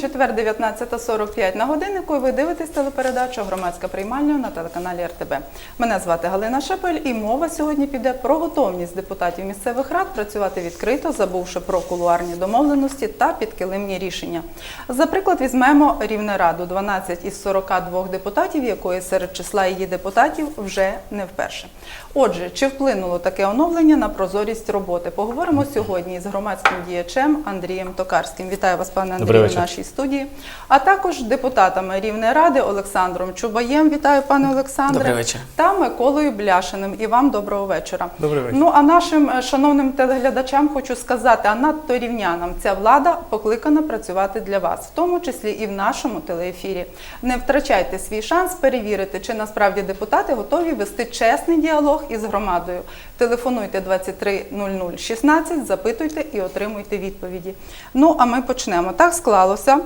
Четвер, 19.45 на годиннику. І ви дивитесь телепередачу Громадська приймальня на телеканалі РТБ. Мене звати Галина Шепель, і мова сьогодні піде про готовність депутатів місцевих рад працювати відкрито, забувши про кулуарні домовленості та підкилимні рішення. За приклад візьмемо Рівне Раду 12 із 42 депутатів, якої серед числа її депутатів вже не вперше. Отже, чи вплинуло таке оновлення на прозорість роботи? Поговоримо сьогодні з громадським діячем Андрієм Токарським. Вітаю вас, пане Андрію, в нашій студії. А також депутатами Рівної ради Олександром Чубаєм. Вітаю, пане Олександре. Добрий вечір. Та Миколою Бляшиним. І вам доброго вечора. Добрий вечір. Ну а нашим е, шановним телеглядачам хочу сказати, а надто рівнянам ця влада покликана працювати для вас, в тому числі і в нашому телеефірі. Не втрачайте свій шанс перевірити, чи насправді депутати готові вести чесний діалог із громадою. Телефонуйте 23 00 16, запитуйте і отримуйте відповіді. Ну а ми почнемо. Так склалося.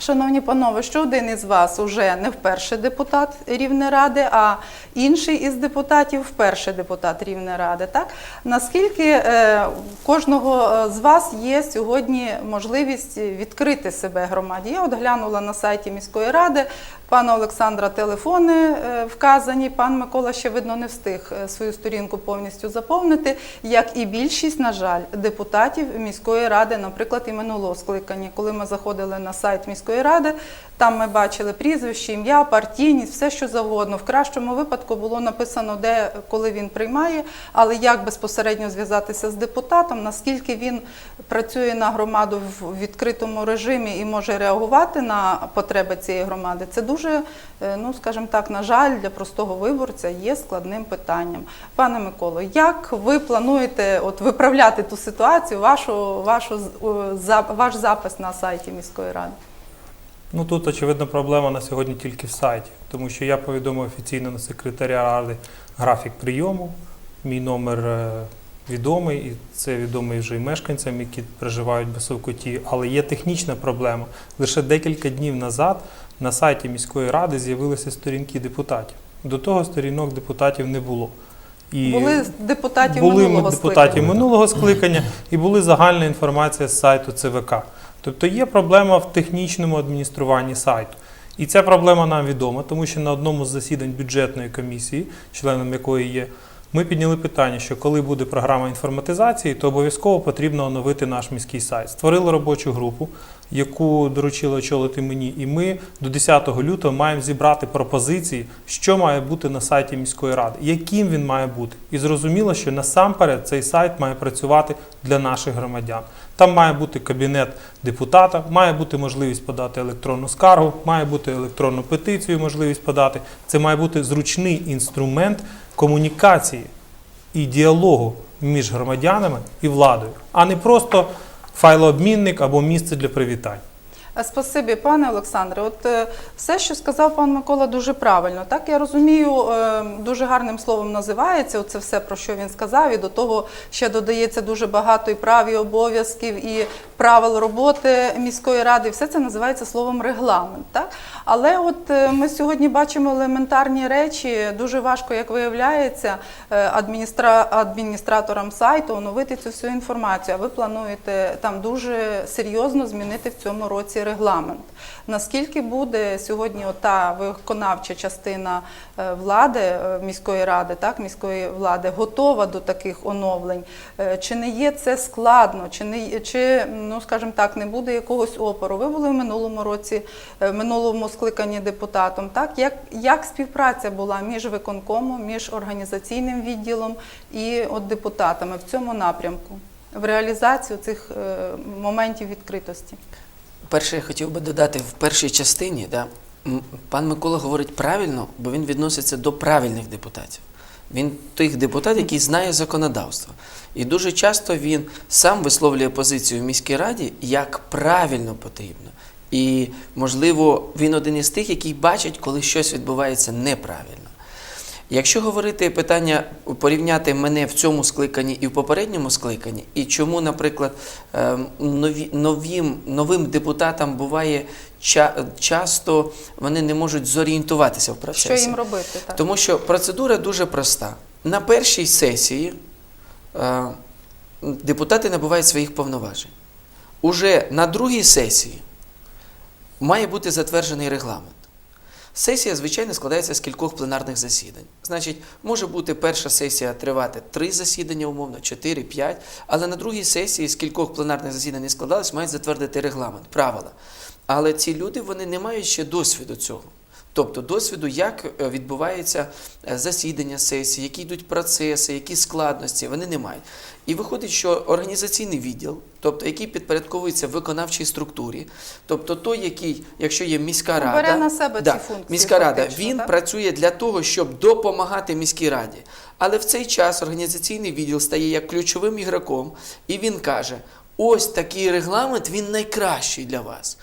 Шановні панове, що один із вас уже не вперше депутат Рівної ради, а інший із депутатів вперше депутат Рівної ради. Так наскільки е, кожного е, з вас є сьогодні можливість відкрити себе громаді? Я от глянула на сайті міської ради. Пана Олександра телефони е, вказані. Пан Микола ще видно не встиг е, свою сторінку повністю заповнити, як і більшість, на жаль, депутатів міської ради, наприклад, і минулого скликання, коли ми заходили на сайт міської ради, там ми бачили прізвище, ім'я, партійність, все що завгодно. В кращому випадку було написано, де коли він приймає, але як безпосередньо зв'язатися з депутатом, наскільки він працює на громаду в відкритому режимі і може реагувати на потреби цієї громади, це дуже, е, ну скажімо так, на жаль, для простого виборця є складним питанням. Пане Миколо, як ви плануєте от виправляти ту ситуацію, вашу, вашу ваш запис на сайті міської ради? Ну тут очевидно проблема на сьогодні тільки в сайті, тому що я повідомив офіційно на секретаря ради графік прийому. Мій номер е, відомий, і це відомий вже і мешканцям, які проживають в Басовкоті. Але є технічна проблема. Лише декілька днів назад на сайті міської ради з'явилися сторінки депутатів. До того сторінок депутатів не було. І Були депутатів були минулого депутатів скликання. минулого скликання і були загальна інформація з сайту ЦВК. Тобто є проблема в технічному адмініструванні сайту. І ця проблема нам відома, тому що на одному з засідань бюджетної комісії, членом якої є, ми підняли питання, що коли буде програма інформатизації, то обов'язково потрібно оновити наш міський сайт. Створили робочу групу, яку доручили очолити мені, і ми до 10 лютого маємо зібрати пропозиції, що має бути на сайті міської ради, яким він має бути. І зрозуміло, що насамперед цей сайт має працювати для наших громадян. Там має бути кабінет депутата, має бути можливість подати електронну скаргу, має бути електронну петицію, можливість подати. Це має бути зручний інструмент комунікації і діалогу між громадянами і владою, а не просто файлообмінник або місце для привітань. Спасибі, пане Олександре. От е, все, що сказав пан Микола, дуже правильно. Так я розумію, е, дуже гарним словом називається це все, про що він сказав, і до того ще додається дуже багато і прав, і обов'язків, і правил роботи міської ради. Все це називається словом регламент. Так? Але от е, ми сьогодні бачимо елементарні речі. Дуже важко, як виявляється, адміністра... адміністраторам сайту оновити цю всю інформацію. А ви плануєте там дуже серйозно змінити в цьому році регламент. Наскільки буде сьогодні та виконавча частина е, влади е, міської ради, так міської влади готова до таких оновлень? Е, Чи не є це складно? Чи не чи ну скажімо так, не буде якогось опору? Ви були в минулому році, в минулому скликанні депутатом. Так як, як співпраця була між виконкомом, між організаційним відділом і от депутатами в цьому напрямку? В реалізацію цих моментів відкритості. Перше, я хотів би додати в першій частині, да, пан Микола говорить правильно, бо він відноситься до правильних депутатів. Він тих депутатів, який знає законодавство. І дуже часто він сам висловлює позицію в міській раді, як правильно потрібно. І, можливо, він один із тих, який бачить, коли щось відбувається неправильно. Якщо говорити питання порівняти мене в цьому скликанні і в попередньому скликанні, і чому, наприклад, ем, нові, новим, новим депутатам буває ча, часто вони не можуть зорієнтуватися в процесі. Що їм робити? Так? Тому що процедура дуже проста. На першій сесії е, депутати набувають своїх повноважень. Уже на другій сесії має бути затверджений регламент. Сесія, звичайно, складається з кількох пленарних засідань. Значить, може бути перша сесія тривати три засідання, умовно, 4, 5, але на другій сесії з кількох пленарних засідань не складалось, мають затвердити регламент, правила. Але ці люди вони не мають ще досвіду цього. Тобто досвіду, як е, відбувається е, засідання сесії, які йдуть процеси, які складності, вони не мають. І виходить, що організаційний відділ, тобто який підпорядковується виконавчій структурі, тобто той, який, якщо є міська рада, Бере на себе да, ці функції міська рада, він так? працює для того, щоб допомагати міській раді. Але в цей час організаційний відділ стає як ключовим ігроком, і він каже: ось такий регламент, він найкращий для вас.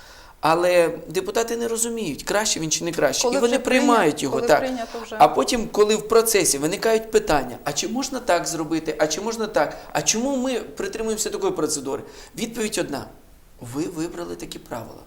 Але депутати не розуміють, краще він чи не краще. Коли і вони приймають його коли так. вже. А потім, коли в процесі виникають питання: а чи можна так зробити, а чи можна так? А чому ми притримуємося такої процедури? Відповідь одна: ви вибрали такі правила.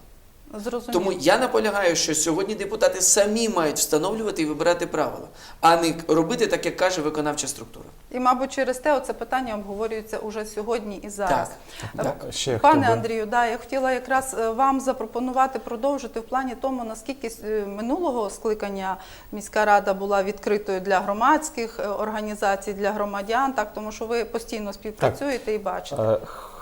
Зрозуміло. Тому я наполягаю, що сьогодні депутати самі мають встановлювати і вибирати правила, а не робити так, як каже виконавча структура. І, мабуть, через те оце питання обговорюється уже сьогодні і зараз. Так. Так, ще Пане би- Андрію, да, я хотіла якраз е, вам запропонувати продовжити в плані тому, наскільки е, минулого скликання міська рада була відкритою для громадських е, організацій, для громадян, так тому що ви постійно співпрацюєте і бачите.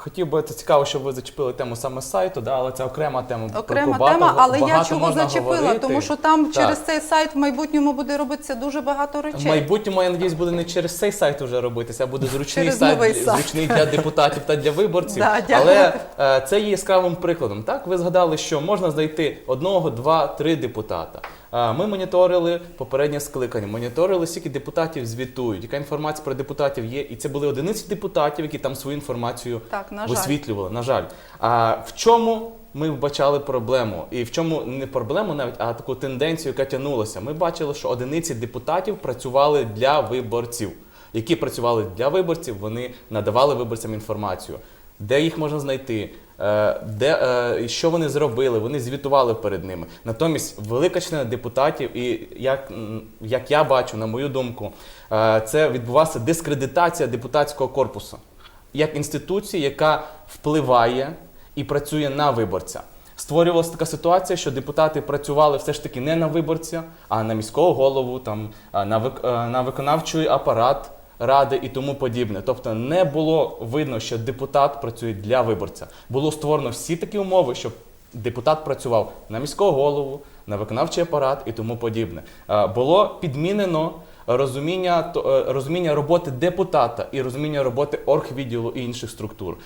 Хотів би це цікаво, щоб ви зачепили тему саме сайту, да, але це окрема тема. про Окрема багато- тема, але я чого зачепила, говорити. тому що там Так. через цей сайт в майбутньому буде робитися дуже багато В речей. майбутньому, я надіюсь, буде не через цей сайт вже робитися, а буде зручний Через сайт, новий сайт. зручний для депутатів та для виборців. Да. Але е, це є яскравим прикладом. Так, ви згадали, що можна знайти одного, два, три депутата. Ми моніторили попереднє скликання, моніторили, скільки депутатів звітують, яка інформація про депутатів є. І це були одиниці депутатів, які там свою інформацію Так, на жаль. висвітлювали. На жаль. А в чому ми вбачали проблему? І в чому не проблему навіть, а таку тенденцію, яка тягнулася. Ми бачили, що одиниці депутатів працювали для виборців. Які працювали для виборців, вони надавали виборцям інформацію. Де їх можна знайти, де, е, що вони зробили, вони звітували перед ними. Натомість велика частина депутатів, і як, як я бачу, на мою думку, е, це відбувалася дискредитація депутатського корпусу як інституції, яка впливає і працює на виборця. Створювалася така ситуація, що депутати працювали все ж таки не на виборця, а на міського голову, там, е, на виконавчий апарат ради і тому подібне. Тобто не було видно, що депутат працює для виборця. Було створено всі такі умови, щоб депутат працював на міського голову, на виконавчий апарат і тому подібне. Е, Було підмінено розуміння, е, розуміння роботи депутата і розуміння роботи оргвідділу і інших структур.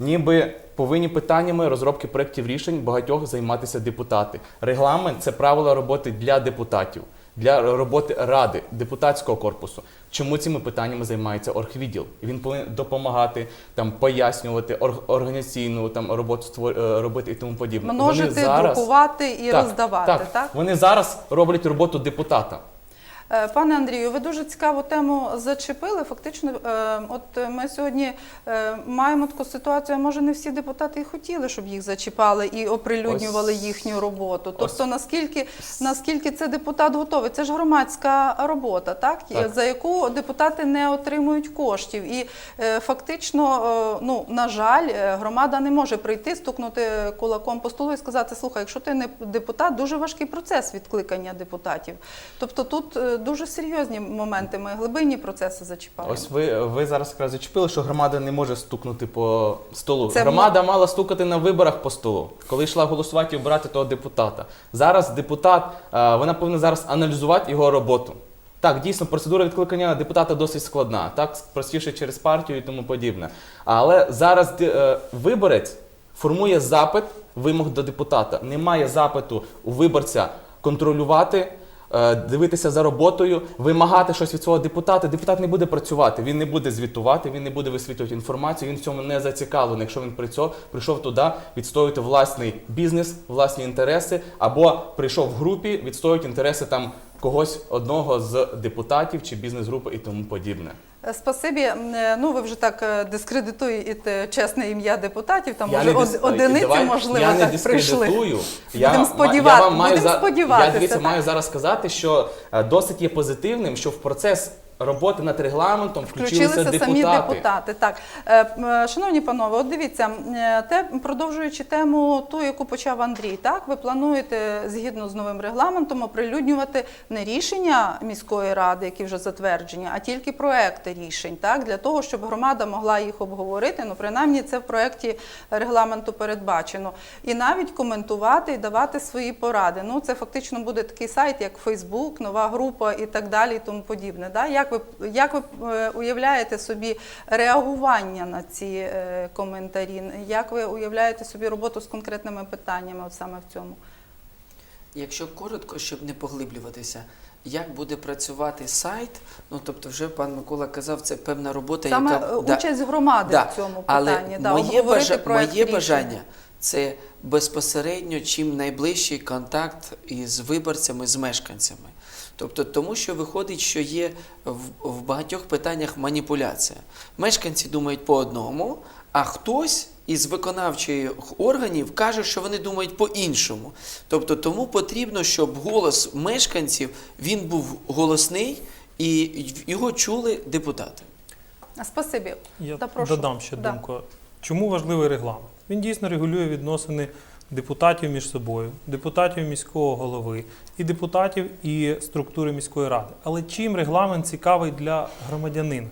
Ніби повинні питаннями розробки проєктів рішень багатьох займатися депутати. Регламент це правила роботи для депутатів, для роботи ради, депутатського корпусу. Чому цими питаннями займається оргвідділ? Він повинен допомагати, там, пояснювати ор- організаційну там, роботу створ- е, робити і тому подібне. Множити, зараз- друкувати і Так, роздавати, так? Вони зараз роблять роботу депутата. Е, Пане Андрію, ви дуже цікаву тему зачепили. Фактично, е, от ми сьогодні е, маємо таку ситуацію. Може, не всі депутати і хотіли, щоб їх зачіпали і оприлюднювали Ось- їхню роботу. Тобто, наскільки наскільки це депутат готовий? Це ж громадська робота, так, Так. за яку депутати не отримують коштів. І фактично, ну на жаль, громада не може прийти, стукнути кулаком по столу і сказати: слухай, якщо ти не депутат, дуже важкий процес відкликання депутатів. Тобто тут дуже серйозні моменти, ми глибинні процеси зачіпаємо. Ось ви, ви зараз якраз зачепили, що громада не може стукнути по столу. Це громада мала стукати на виборах по столу, коли йшла голосувати і обирати того депутата. Зараз депутат, е, вона повинна зараз аналізувати його роботу. Так, дійсно, процедура відкликання депутата досить складна, так, простіше через партію і тому подібне. Але зараз е, виборець формує запит вимог до депутата. Немає запиту у виборця контролювати. Е, Дивитися за роботою, вимагати щось від свого депутата. Депутат не буде працювати, він не буде звітувати, він не буде висвітлювати інформацію. Він в цьому не зацікавлений. Якщо він прийшов, прийшов туди відстоювати власний бізнес, власні інтереси, або прийшов в групі відстоювати інтереси там когось одного з депутатів чи бізнес-групи і тому подібне. Е, Спасибі. Е, Ну ви вже так е, дискредитуєте чесне ім'я депутатів. Там Я може не дис- одиниці, давай, можливо, я не так прийшли. дискредитую. Будемо ма- я вам маю Будем за- сподіватися, Я дивіться, так. маю зараз сказати, що досить є позитивним, що в процес роботи над регламентом включилися, Включилися самі депутати. депутати. Так, Е, е, шановні панове, от дивіться, е, те, продовжуючи тему, ту, яку почав Андрій, так ви плануєте згідно з новим регламентом оприлюднювати не рішення міської ради, які вже затверджені, а тільки проекти рішень, так для того, щоб громада могла їх обговорити. Ну, принаймні, це в проекті регламенту передбачено, і навіть коментувати і давати свої поради. Ну, це фактично буде такий сайт, як Фейсбук, нова група і так далі, і тому подібне. Да? Як ви як ви е, уявляєте собі реагування на ці е, коментарі? Як ви уявляєте собі роботу з конкретними питаннями, от саме в цьому? Якщо коротко, щоб не поглиблюватися, як буде працювати сайт, ну тобто, вже пан Микола казав, це певна робота, Саме яка е, Да. участь громади Да. в цьому Але питанні. да, моє, обговорити бажа... моє бажання це безпосередньо чим найближчий контакт із виборцями, з мешканцями. Тобто, тому що виходить, що є в, в багатьох питаннях маніпуляція. Мешканці думають по одному, а хтось із виконавчих органів каже, що вони думають по-іншому. Тобто, тому потрібно, щоб голос мешканців він був голосний і його чули депутати. Спасибі. Я Та прошу. додам ще Да. думку. Чому важливий регламент? Він дійсно регулює відносини депутатів між собою, депутатів міського голови і депутатів і структури міської ради. Але чим регламент цікавий для громадянина?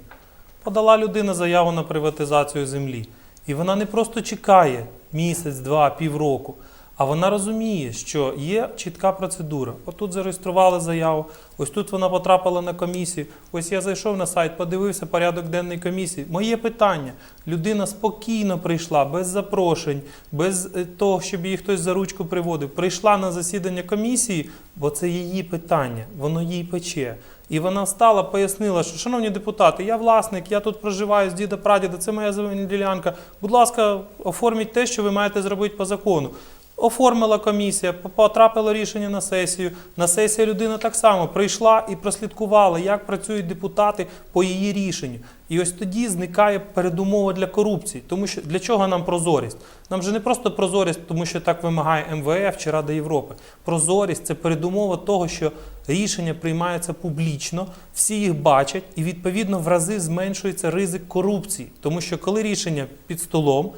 Подала людина заяву на приватизацію землі, і вона не просто чекає місяць, два, півроку. А вона розуміє, що є чітка процедура. Отут зареєстрували заяву, ось тут вона потрапила на комісію. Ось я зайшов на сайт, подивився порядок денний комісії. Моє питання: людина спокійно прийшла, без запрошень, без е, того, щоб її хтось за ручку приводив. Прийшла на засідання комісії, бо це її питання, воно їй пече. І вона встала, пояснила, що шановні депутати, я власник, я тут проживаю з діда прадіда, це моя земельна ділянка. Будь ласка, оформіть те, що ви маєте зробити по закону. Оформила комісія, потрапило рішення на сесію. На сесію людина так само прийшла і прослідкувала, як працюють депутати по її рішенню. І ось тоді зникає передумова для корупції. Тому що для чого нам прозорість? Нам же не просто прозорість, тому що так вимагає МВФ чи Рада Європи. Прозорість це передумова того, що рішення приймаються публічно, всі їх бачать, і відповідно в рази зменшується ризик корупції. Тому що коли рішення під столом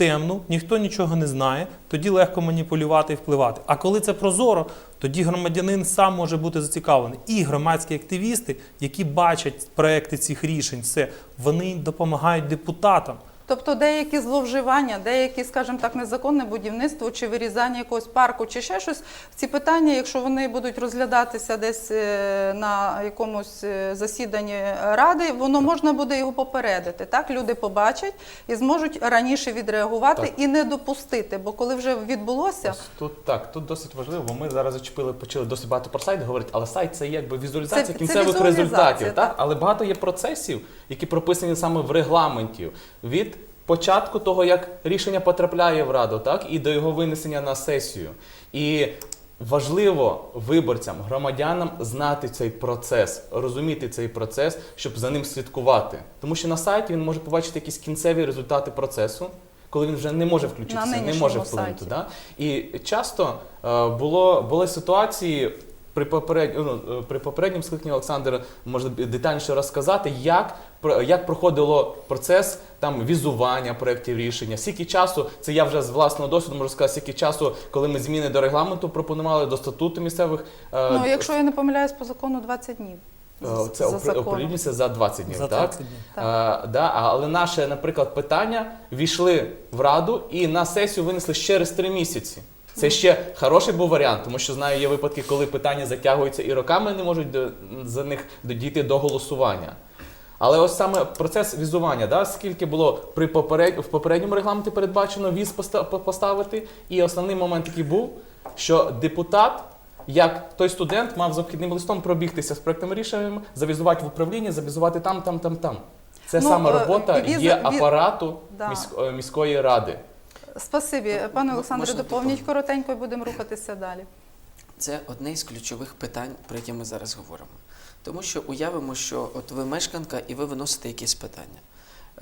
темну, ніхто нічого не знає, тоді легко маніпулювати і впливати. А коли це прозоро, тоді громадянин сам може бути зацікавлений. І громадські активісти, які бачать проекти цих рішень, все вони допомагають депутатам. Тобто деякі зловживання, деякі, скажімо так, незаконне будівництво чи вирізання якогось парку, чи ще щось. Ці питання, якщо вони будуть розглядатися десь е, на якомусь е, засіданні ради, воно можна буде його попередити. Так люди побачать і зможуть раніше відреагувати Так. і не допустити. Бо коли вже відбулося, Ось Тут так, тут досить важливо, бо ми зараз зачепили, почали досить багато про сайт говорити, але сайт це якби візуалізація Це- це кінцевих візуалізація, результатів. так. Так? Але багато є процесів, які прописані саме в регламенті. Від початку того, як рішення потрапляє в раду, так, і до його винесення на сесію. І важливо виборцям, громадянам знати цей процес, розуміти цей процес, щоб за ним слідкувати. Тому що на сайті він може побачити якісь кінцеві результати процесу. Коли він вже не може включитися, не може вплинути. Да? І часто е, було, були ситуації. При, поперед, ну, е, при попередньому скликанні Олександр може детальніше розказати, як, про- як проходило процес там візування проєктів рішення. Скільки часу, це я вже з власного досвіду можу сказати, скільки часу, коли ми зміни до регламенту пропонували, до статуту місцевих. е, ну якщо я не помиляюсь, по закону 20 днів. е, це оприлюднюється за 20 днів. За так? 20 днів. Так. Е, да, але наше, наприклад, питання війшли в раду і на сесію винесли через три місяці. Це ще хороший був варіант, тому що знаю, є випадки, коли питання затягуються і роками не можуть до, за них дійти до голосування. Але ось саме процес візування, да, скільки було при поперед... в попередньому регламенті передбачено віз поста- поставити, і основний момент який був, що депутат, як той студент, мав з обхідним листом пробігтися з проектними рішеннями, завізувати в управління, завізувати там, там, там, там. Це Ну, саме е, робота віза- є апарату Да. міськ- е, міської ради. Спасибі, пане Олександре, доповніть коротенько і будемо рухатися далі. Це одне із ключових питань, про які ми зараз говоримо. Тому що уявимо, що от ви мешканка і ви виносите якісь питання.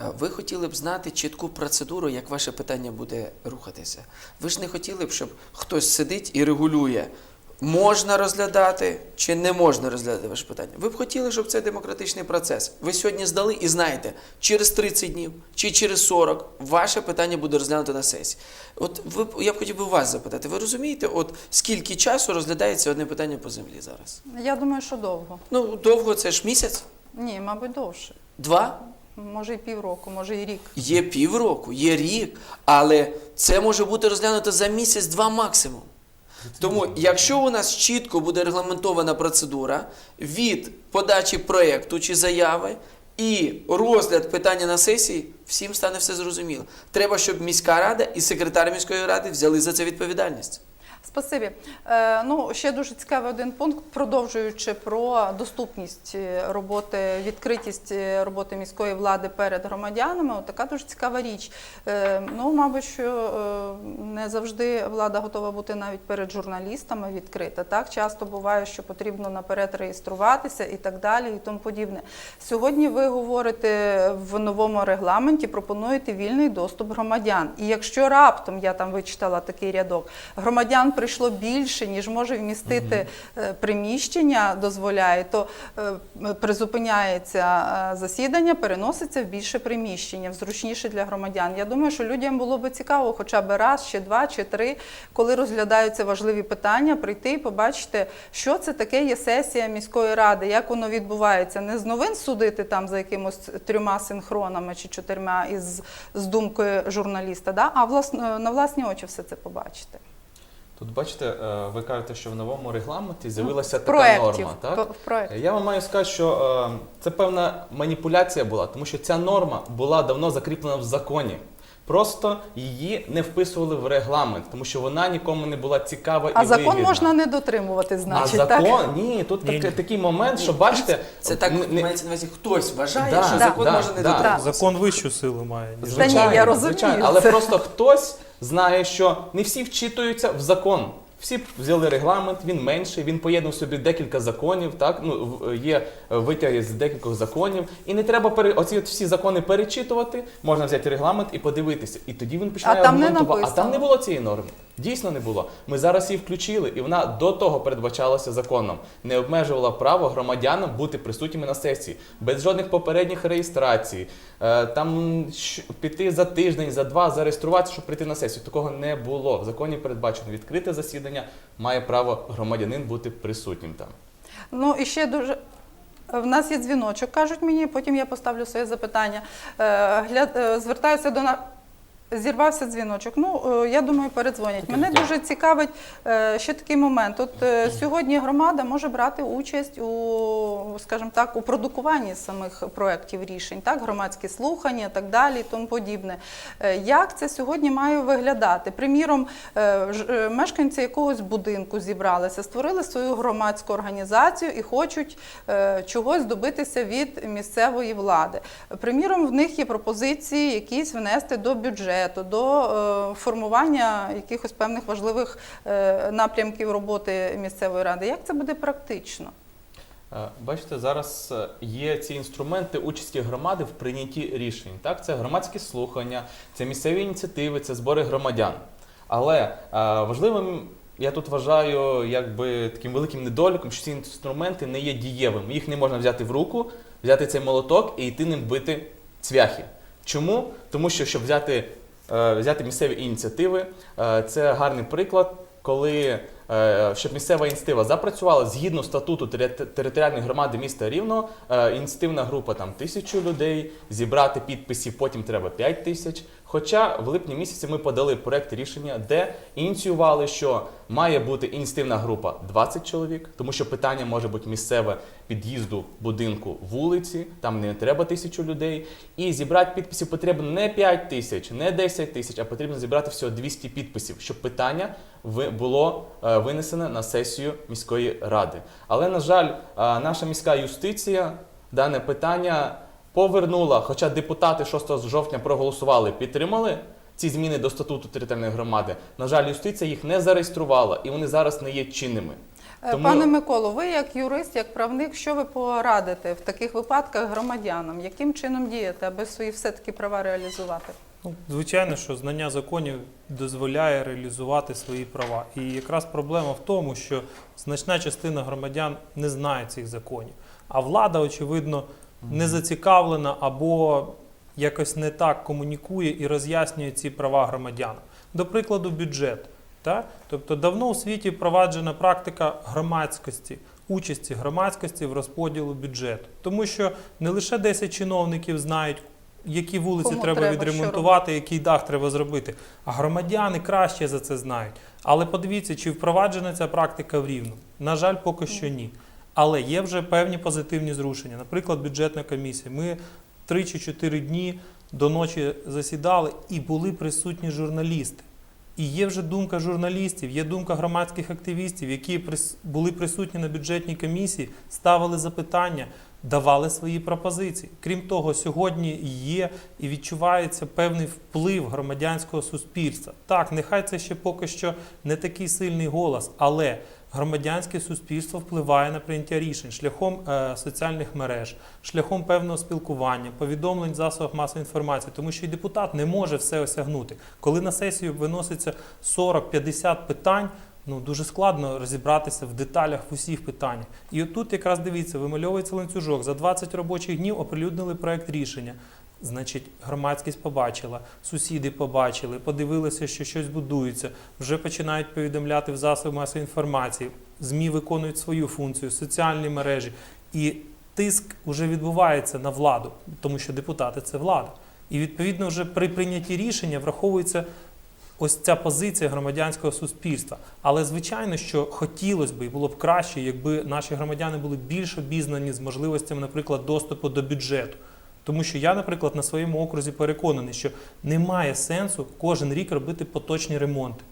Е, Ви хотіли б знати чітку процедуру, як ваше питання буде рухатися. Ви ж не хотіли б, щоб хтось сидить і регулює можна розглядати чи не можна розглядати ваше питання. Ви б хотіли, щоб це демократичний процес. Ви сьогодні здали і знаєте, через 30 днів чи через 40 ваше питання буде розглянуто на сесії. От ви я б хотів би вас запитати, ви розумієте, от скільки часу розглядається одне питання по землі зараз? Я думаю, що довго. Ну, довго це ж місяць, Ні, мабуть, довше. два. Може і півроку, може і рік. Є півроку, є рік, але це може бути розглянуто за місяць-два максимум. Тому, якщо у нас чітко буде регламентована процедура від подачі проєкту чи заяви і розгляд питання на сесії, всім стане все зрозуміло. Треба, щоб міська рада і секретар міської ради взяли за це відповідальність. Спасибі. Е, ну, ще дуже цікавий один пункт, продовжуючи про доступність е, роботи, відкритість е, роботи міської влади перед громадянами. От така дуже цікава річ. Ну, мабуть, що не завжди влада готова бути навіть перед журналістами відкрита. Так часто буває, що потрібно наперед реєструватися і так далі, і тому подібне. Сьогодні ви говорите в новому регламенті, пропонуєте вільний доступ громадян. І якщо раптом я там вичитала такий рядок, громадян прийшло більше, ніж може вмістити е, приміщення, дозволяє, то е, призупиняється е, засідання, переноситься в більше приміщення, в зручніше для громадян. Я думаю, що людям було би цікаво, хоча б раз, чи два, чи три, коли розглядаються важливі питання, прийти і побачити, що це таке є сесія міської ради, як воно відбувається. Не з новин судити там за якимось трьома синхронами чи чотирма із з думкою журналіста, да? а власно на власні очі все це побачити. Тут бачите, е, ви кажете, що в новому регламенті з'явилася така проєкті, норма. Так? в. Я вам маю сказати, що е, це певна маніпуляція була, тому що ця норма була давно закріплена в законі. Просто її не вписували в регламент, тому що вона нікому не була цікава А і закон вигідна. можна не дотримувати, значить, а так? закон, ні, тут Ні, такий, ні. такий момент, що бачите, Це так не- не- мається на увазі, хтось вважає, Да, що да, закон да, може не да. дотримуватися. Закон вищу силу має. ніж Та ні, я розумію звичайно, але це. просто хтось знає, що не всі вчитуються в закон. Всі взяли регламент, він менший, він поєднав собі декілька законів, так ну в- є витяги з декількох законів, і не треба пере оці от всі закони перечитувати. Можна взяти регламент і подивитися. І тоді він починає А там не аргументувати. А там не було цієї норми. Дійсно не було. Ми зараз її включили, і вона до того передбачалася законом. Не обмежувала право громадянам бути присутніми на сесії без жодних попередніх реєстрацій. Е, Там піти за тиждень, за два, зареєструватися, щоб прийти на сесію. Такого не було. В законі передбачено відкрите засідання, має право громадянин бути присутнім там. Ну і ще дуже. В нас є дзвіночок, кажуть мені, потім я поставлю своє запитання. Е, е, Звертаюся до нас. Зірвався дзвіночок. Ну, е, я думаю, передзвонять. Мене дуже цікавить е, ще такий момент. От е, сьогодні громада може брати участь у, скажімо так, у продукуванні самих проєктів рішень, так, громадські слухання, так далі, і тому подібне. Як це сьогодні має виглядати? Приміром, мешканці якогось будинку зібралися, створили свою громадську організацію і хочуть чогось добитися від місцевої влади. Приміром, в них є пропозиції якісь внести до бюджету, до е, формування якихось певних важливих е, напрямків роботи місцевої ради. Як це буде практично? Е, Бачите, зараз є ці інструменти участі громади в прийнятті рішень. Так, це громадські слухання, це місцеві ініціативи, це збори громадян. Але важливим я тут вважаю, якби таким великим недоліком, що ці інструменти не є дієвими. Їх не можна взяти в руку, взяти цей молоток і йти ним бити цвяхи. Чому? Тому що щоб взяти, взяти місцеві ініціативи, е, це гарний приклад, коли е, щоб місцева ініціатива запрацювала згідно статуту тери- територіальної громади міста Рівно, е, ініціативна група там тисячу людей, зібрати підписів, потім треба 5 тисяч. Хоча в липні місяці ми подали проект рішення, де ініціювали, що має бути ініціативна група 20 чоловік, тому що питання може бути місцеве під'їзду будинку вулиці, там не треба тисячу людей. І зібрати підписів потрібно не 5 тисяч, не 10 тисяч, а потрібно зібрати всього 200 підписів, щоб питання було е, винесене на сесію міської ради. Але, на жаль, е, наша міська юстиція дане питання повернула, хоча депутати 6 жовтня проголосували, підтримали. Ці зміни до статуту територіальної громади, на жаль, юстиція їх не зареєструвала, і вони зараз не є чинними. Е, Тому- Пане Миколо, ви як юрист, як правник, що ви порадите в таких випадках громадянам? Яким чином діяти, аби свої все-таки права реалізувати? Ну, звичайно, що знання законів дозволяє реалізувати свої права. І якраз проблема в тому, що значна частина громадян не знає цих законів. А влада, очевидно, не зацікавлена або якось не так комунікує і роз'яснює ці права громадянам. До прикладу, бюджет. Та? Тобто давно у світі впроваджена практика громадськості, участі громадськості в розподілу бюджету. Тому що не лише 10 чиновників знають, які вулиці Кому треба, треба, відремонтувати, який дах треба зробити. А громадяни краще за це знають. Але подивіться, чи впроваджена ця практика в Рівному. На жаль, поки що ні. Але є вже певні позитивні зрушення. Наприклад, бюджетна комісія. Ми 3 чи 4 дні до ночі засідали і були присутні журналісти. І є вже думка журналістів, є думка громадських активістів, які були присутні на бюджетній комісії, ставили запитання, давали свої пропозиції. Крім того, сьогодні є і відчувається певний вплив громадянського суспільства. Так, нехай це ще поки що не такий сильний голос, але громадянське суспільство впливає на прийняття рішень шляхом е, соціальних мереж, шляхом певного спілкування, повідомлень в засобах масової інформації, тому що і депутат не може все осягнути. Коли на сесію виноситься 40-50 питань. Ну дуже складно розібратися в деталях в усіх питаннях. І отут якраз дивіться, вимальовується ланцюжок. За 20 робочих днів оприлюднили проект рішення. Значить, громадськість побачила, сусіди побачили, подивилися, що щось будується, вже починають повідомляти в засоби масової інформації. ЗМІ виконують свою функцію, соціальні мережі. І тиск вже відбувається на владу, тому що депутати це влада. І відповідно вже при прийнятті рішення враховується ось ця позиція громадянського суспільства. Але звичайно, що хотілося б і було б краще, якби наші громадяни були більш обізнані з можливостями, наприклад, доступу до бюджету. Тому що я, наприклад, на своєму окрузі переконаний, що немає сенсу кожен рік робити поточні ремонти.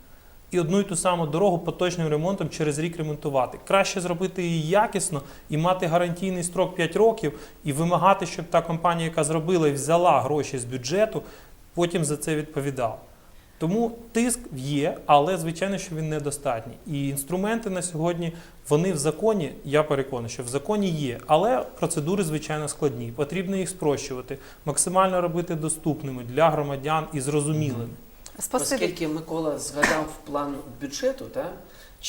І одну і ту саму дорогу поточним ремонтом через рік ремонтувати. Краще зробити її якісно і мати гарантійний строк 5 років, і вимагати, щоб та компанія, яка зробила і взяла гроші з бюджету, потім за це відповідала. Тому тиск є, але звичайно, що він недостатній. І інструменти на сьогодні вони в законі. Я переконаний, що в законі є, але процедури звичайно складні. Потрібно їх спрощувати, максимально робити доступними для громадян і зрозумілими. Спасибі. Оскільки Микола згадав план бюджету, та,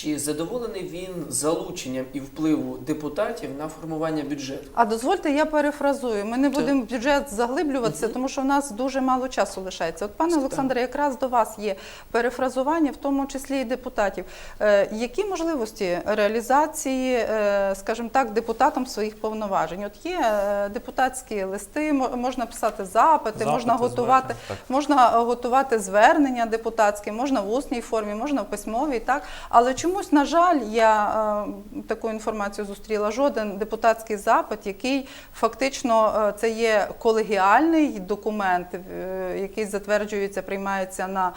чи задоволений він залученням і впливу депутатів на формування бюджету? А дозвольте, я перефразую. Ми не будемо в бюджет заглиблюватися, Мгм. тому що в нас дуже мало часу лишається. От, пане Олександре, якраз до вас є перефразування, в тому числі і депутатів. Е, які можливості реалізації, е, скажімо так, депутатам своїх повноважень? От є е, депутатські листи, мо- можна писати запити, Запити, можна готувати, звернення, можна готувати звернення депутатські, можна в усній формі, можна в письмовій, так. Але чомусь, на жаль, я е, таку інформацію зустріла. Жоден депутатський запит, який фактично е, це є колегіальний документ, е, який затверджується, приймається на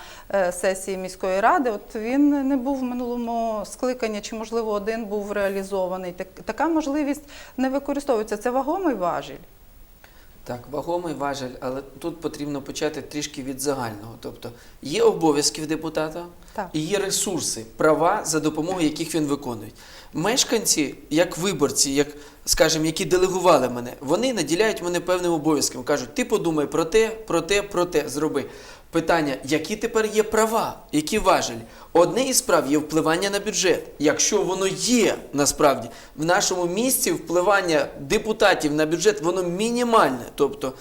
сесії міської ради. От він не був в минулому скликанні, чи можливо один був реалізований. Так, така можливість не використовується. Це вагомий важіль. Так, вагомий важель, але тут потрібно почати трішки від загального. Тобто є обов'язки в депутата Так. і є ресурси, права, за допомогою яких він виконує. Мешканці, як виборці, як, скажімо, які делегували мене, вони наділяють мене певним обов'язком. Кажуть, ти подумай про те, про те, про те, зроби. Питання, які тепер є права, які важелі? Одне із прав є впливання на бюджет. Якщо воно є насправді в нашому місці впливання депутатів на бюджет, воно мінімальне. Тобто,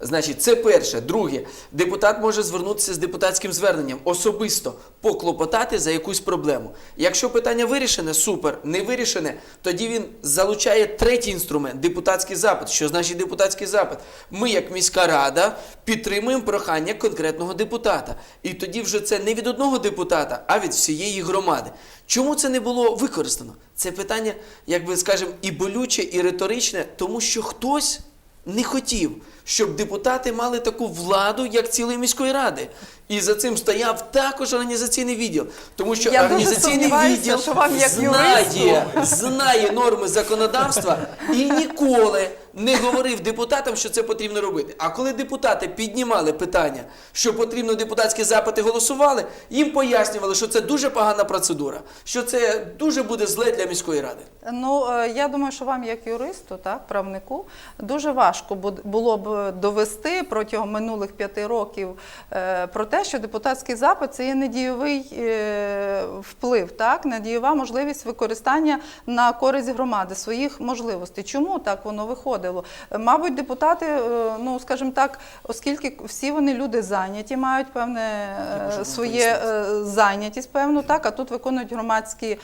значить, це перше. Друге, депутат може звернутися з депутатським зверненням особисто поклопотати за якусь проблему. Якщо питання вирішене, супер. Не вирішене, тоді він залучає третій інструмент депутатський запит. Що значить депутатський запит? Ми, як міська рада, підтримуємо прохання конкретного депутата. І тоді вже це не від одного депутата, а від всієї громади. Чому це не було використано? Це питання, як би скажемо, і болюче, і риторичне, тому що хтось не хотів, щоб депутати мали таку владу, як цілої міської ради. І за цим стояв також організаційний відділ. Тому що Я організаційний дуже відділ що вам як знає, знає норми законодавства і ніколи не говорив депутатам, що це потрібно робити. А коли депутати піднімали питання, що потрібно депутатські запити голосували, їм пояснювали, що це дуже погана процедура, що це дуже буде зле для міської ради. Ну, е, я думаю, що вам, як юристу, так, правнику, дуже важко було б довести протягом минулих п'яти років е, про те, що депутатський запит це є недійовий е, вплив, так, недійова можливість використання на користь громади своїх можливостей. Чому так воно виходило? Е, Мабуть, депутати, е, ну скажімо так, оскільки всі вони люди зайняті, мають певне е, своє е, зайнятість, певну, так, а тут виконують громадські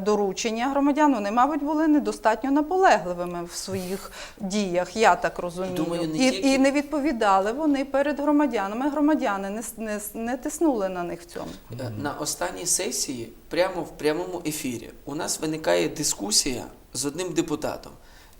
доручення громадян. Вони, мабуть, були недостатньо наполегливими в своїх діях, я так розумію. Думаю, не і, і не відповідали вони перед громадянами. Громадяни не, не, не тиснули на них в цьому. На останній сесії, прямо в прямому ефірі, у нас виникає дискусія з одним депутатом.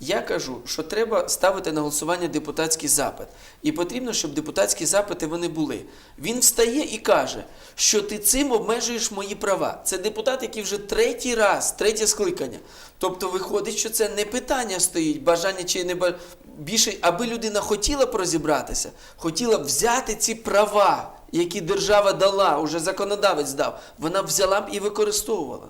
Я кажу, що треба ставити на голосування депутатський запит. І потрібно, щоб депутатські запити вони були. Він встає і каже, що ти цим обмежуєш мої права. Це депутат, який вже третій раз, третє скликання. Тобто виходить, що це не питання стоїть, бажання чи не ба- більше, аби людина хотіла б розібратися, хотіла б взяти ці права, які держава дала, уже законодавець дав, вона взяла б і використовувала.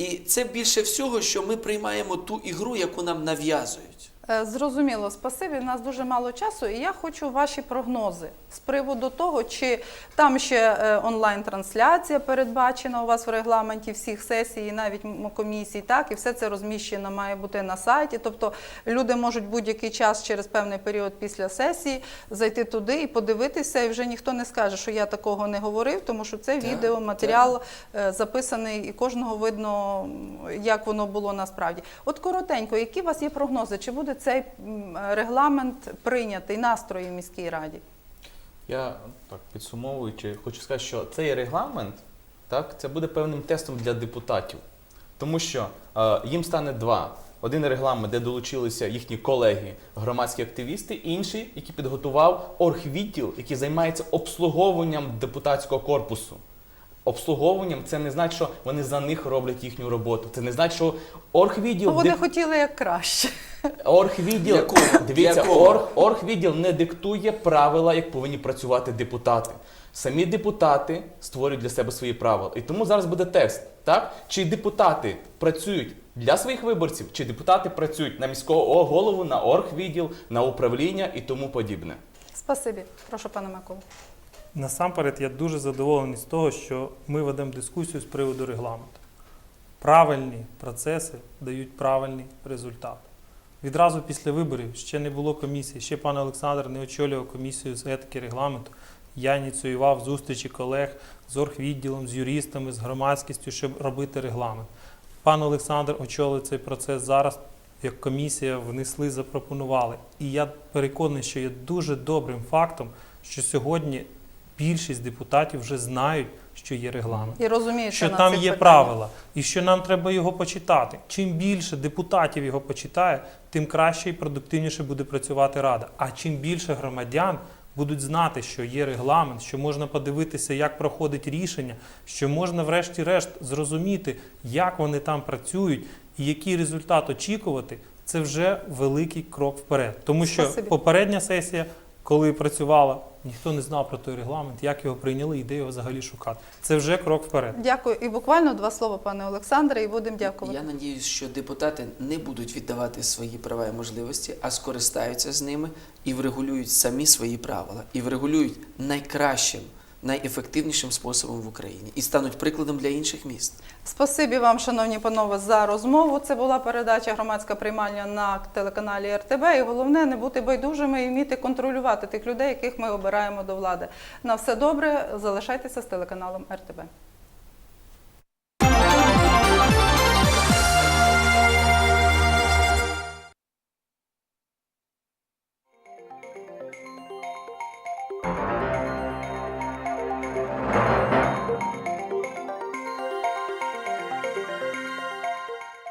І це більше всього, що ми приймаємо ту ігру, яку нам нав'язують. Е, Зрозуміло, спасибі. У нас дуже мало часу, і я хочу ваші прогнози з приводу того, чи там ще е, онлайн-трансляція передбачена у вас в регламенті всіх сесій, і навіть комісій, так, і все це розміщено має бути на сайті. Тобто люди можуть будь-який час через певний період після сесії зайти туди і подивитися, і вже ніхто не скаже, що я такого не говорив, тому що це Так, відео, матеріал е, записаний, і кожного видно, як воно було насправді. От коротенько, які у вас є прогнози? Чи буде цей регламент прийнятий настрої в міській раді? Я так підсумовуючи, хочу сказати, що цей регламент так, це буде певним тестом для депутатів. Тому що е, їм стане два. Один регламент, де долучилися їхні колеги, громадські активісти, інший, який підготував оргвідділ, який займається обслуговуванням депутатського корпусу. Обслуговуванням це не значить, що вони за них роблять їхню роботу. Це не значить, що оргвідділ Ну, вони дик- хотіли як краще. Оргвідділ, дивіться, орг, оргвідділ не диктує правила, як повинні працювати депутати. Самі депутати створюють для себе свої правила. І тому зараз буде тест, так? Чи депутати працюють для своїх виборців, чи депутати працюють на міського голову, на оргвідділ, на управління і тому подібне. Спасибі. Прошу, пане Миколу. Насамперед, я дуже задоволений з того, що ми ведемо дискусію з приводу регламенту. Правильні процеси дають правильний результат. Відразу після виборів ще не було комісії, ще пан Олександр не очолював комісію з етики регламенту. Я ініціював зустрічі колег з оргвідділом, з юристами, з громадськістю, щоб робити регламент. Пан Олександр очолив цей процес зараз, як комісія внесли, запропонували. І я переконаний, що є дуже добрим фактом, що сьогодні більшість депутатів вже знають, що є регламент І розумієте, що там є правила, і що нам треба його почитати. Чим більше депутатів його почитає, тим краще і продуктивніше буде працювати рада. А чим більше громадян будуть знати, що є регламент, що можна подивитися, як проходить рішення, що можна, врешті-решт, зрозуміти, як вони там працюють і який результат очікувати, це вже великий крок вперед. Тому що Спасибі. попередня сесія, коли працювала, ніхто не знав про той регламент, як його прийняли і де його взагалі шукати. Це вже крок вперед. Дякую. І буквально два слова, пане Олександре, і будемо дякувати. Я надіюсь, що депутати не будуть віддавати свої права і можливості, а скористаються з ними і врегулюють самі свої правила, і врегулюють найкращим, найефективнішим способом в Україні і стануть прикладом для інших міст. Спасибі вам, шановні панове, за розмову. Це була передача громадська приймальня на телеканалі РТБ. І головне не бути байдужими і вміти контролювати тих людей, яких ми обираємо до влади. На все добре. Залишайтеся з телеканалом РТБ.